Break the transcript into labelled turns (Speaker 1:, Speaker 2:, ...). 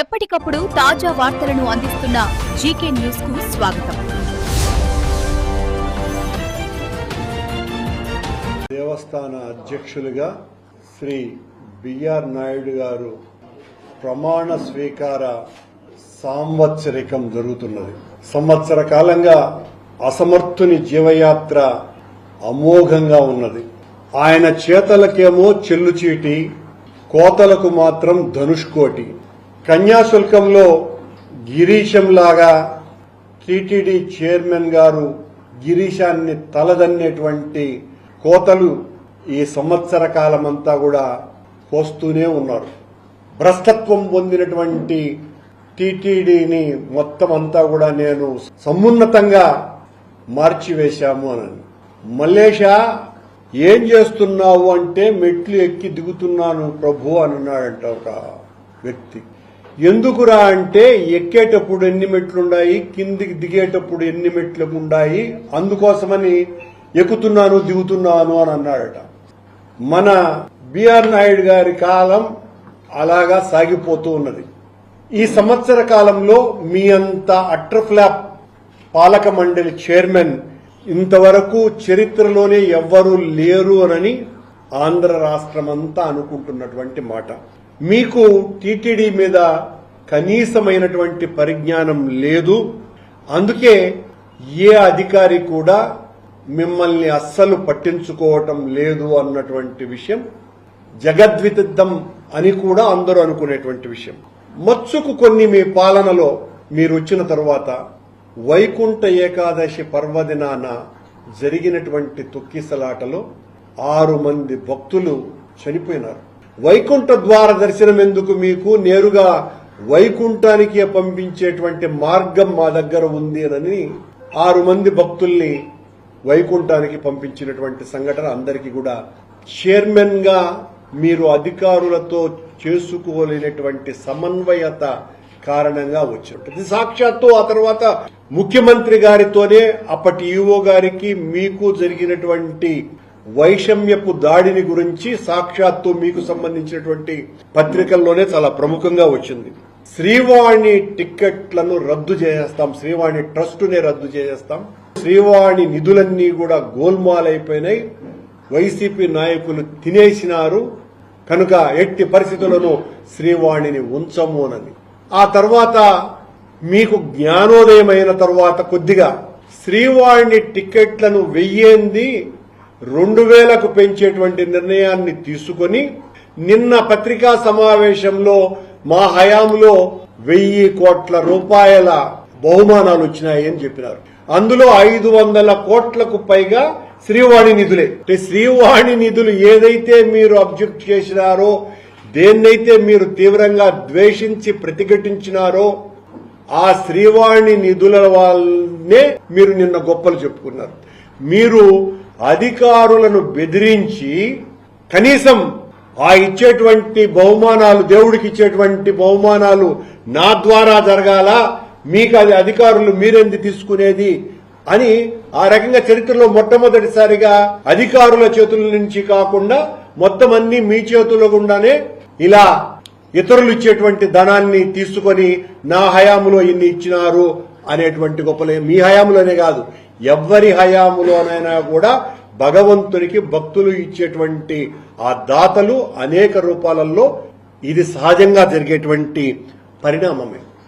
Speaker 1: ఎప్పటికప్పుడు తాజా వార్తలను అందిస్తున్న జీకే న్యూస్కు స్వాగతం.
Speaker 2: దేవస్థాన అధ్యక్షులుగా శ్రీ బిఆర్ నాయుడు గారు ప్రమాణ స్వీకార సాంవత్సరికం జరుగుతున్నది. సంవత్సర కాలంగా అసమర్థుని జీవయాత్ర అమోఘంగా ఉన్నది. ఆయన చేతలకేమో చెల్లుచీటి కోతలకు మాత్రం ధనుష్కోటి. కన్యాశుల్కంలో గిరీశంలాగా టీటీడీ చైర్మన్ గారు గిరీశాన్ని తలదన్నేటువంటి కోతలు ఈ సంవత్సర కాలమంతా కూడా కోస్తూనే ఉన్నారు. భ్రష్టత్వం పొందినటువంటి టీటీడీని మొత్తం అంతా కూడా నేను సమున్నతంగా మార్చివేశాము అని మల్లేష ఏం చేస్తున్నావు అంటే మెట్లు ఎక్కి దిగుతున్నాను ప్రభు అని అన్నాడంట ఒక వ్యక్తి. ఎందుకురా అంటే ఎక్కేటప్పుడు ఎన్ని మెట్లున్నాయి కిందికి దిగేటప్పుడు ఎన్ని మెట్లు ఉన్నాయి అందుకోసమని ఎక్కుతున్నాను దిగుతున్నాను అని అన్నాడట. మన బిఆర్ నాయుడు గారి కాలం అలాగా సాగిపోతూ ఉన్నది. ఈ సంవత్సర కాలంలో మీ అంత అట్రఫ్లాప్ పాలక మండలి చైర్మన్ ఇంతవరకు చరిత్రలోనే ఎవ్వరూ లేరు అనని ఆంధ్ర రాష్ట్రమంతా అనుకుంటున్నటువంటి మాట. మీకు టీటీడీ మీద కనీసమైనటువంటి పరిజ్ఞానం లేదు. అందుకే ఏ అధికారి కూడా మిమ్మల్ని అస్సలు పట్టించుకోవటం లేదు అన్నటువంటి విషయం జగద్వితిద్దం అని కూడా అందరూ అనుకునేటువంటి విషయం. మచ్చుకు కొన్ని మీ పాలనలో మీరు వచ్చిన తరువాత వైకుంఠ ఏకాదశి పర్వదినాన జరిగినటువంటి తొక్కిసలాటలో ఆరు మంది భక్తులు చనిపోయినారు. వైకుంఠ ద్వార దర్శనం ఎందుకు మీకు? నేరుగా వైకుంఠానికి పంపించేటువంటి మార్గం మా దగ్గర ఉంది అని ఆరు మంది భక్తుల్ని వైకుంఠానికి పంపించినటువంటి సంఘటన అందరికీ కూడా చైర్మన్గా మీరు అధికారులతో చేసుకోలేనటువంటి సమన్వయత కారణంగా వచ్చినట్టు. సాక్షాత్తు ఆ తర్వాత ముఖ్యమంత్రి గారితోనే అప్పటి ఈఓ గారికి మీకు జరిగినటువంటి వైషమ్యపు దాడిని గురించి సాక్షాత్తు మీకు సంబంధించినటువంటి పత్రికల్లోనే చాలా ప్రముఖంగా వచ్చింది. శ్రీవాణి టిక్కెట్లను రద్దు చేసేస్తాం శ్రీవాణి ట్రస్టునే రద్దు చేసేస్తాం. శ్రీవాణి నిధులన్నీ కూడా గోల్మాల్ అయిపోయినాయి వైసీపీ నాయకులు తినేసినారు. కనుక ఎట్టి పరిస్థితులను శ్రీవాణిని ఉంచమోనని ఆ తర్వాత మీకు జ్ఞానోదయమైన తర్వాత కొద్దిగా శ్రీవాణి టిక్కెట్లను వెయ్యేంది రెండు వేలకు పెంచేటువంటి నిర్ణయాన్ని తీసుకొని నిన్న పత్రికా సమావేశంలో మా హయాంలో వెయ్యి కోట్ల రూపాయల బహుమానాలు వచ్చినాయని చెప్పినారు. అందులో ఐదు వందల కోట్లకు పైగా శ్రీవాణి నిధులే. అంటే శ్రీవాణి నిధులు ఏదైతే మీరు అబ్జెక్ట్ చేసినారో దేన్నైతే మీరు తీవ్రంగా ద్వేషించి ప్రతిఘటించినారో ఆ శ్రీవాణి నిధుల వాళ్ళనే మీరు నిన్న గొప్పలు చెప్పుకున్నారు. మీరు అధికారులను బెదిరించి కనీసం ఆ ఇచ్చేటువంటి బహుమానాలు దేవుడికి ఇచ్చేటువంటి బహుమానాలు నా ద్వారా జరగాల? మీకు అది అధికారులు మీరెందు తీసుకునేది? అని ఆ రకంగా చరిత్రలో మొట్టమొదటిసారిగా అధికారుల చేతుల నుంచి కాకుండా మొత్తం అన్ని మీ చేతుల్లో గుండానే ఇలా ఇతరులు ఇచ్చేటువంటి ధనాన్ని తీసుకొని నా హయాములో ఇన్ని ఇచ్చినారు అనేటువంటి గొప్పలే మీ హయాములోనే కాదు. ఎవ్వరి హయాములోనైనా కూడా భగవంతునికి భక్తులు ఇచ్చేటువంటి ఆ దాతలు అనేక రూపాలలో ఇది సహజంగా జరిగేటువంటి పరిణామమే.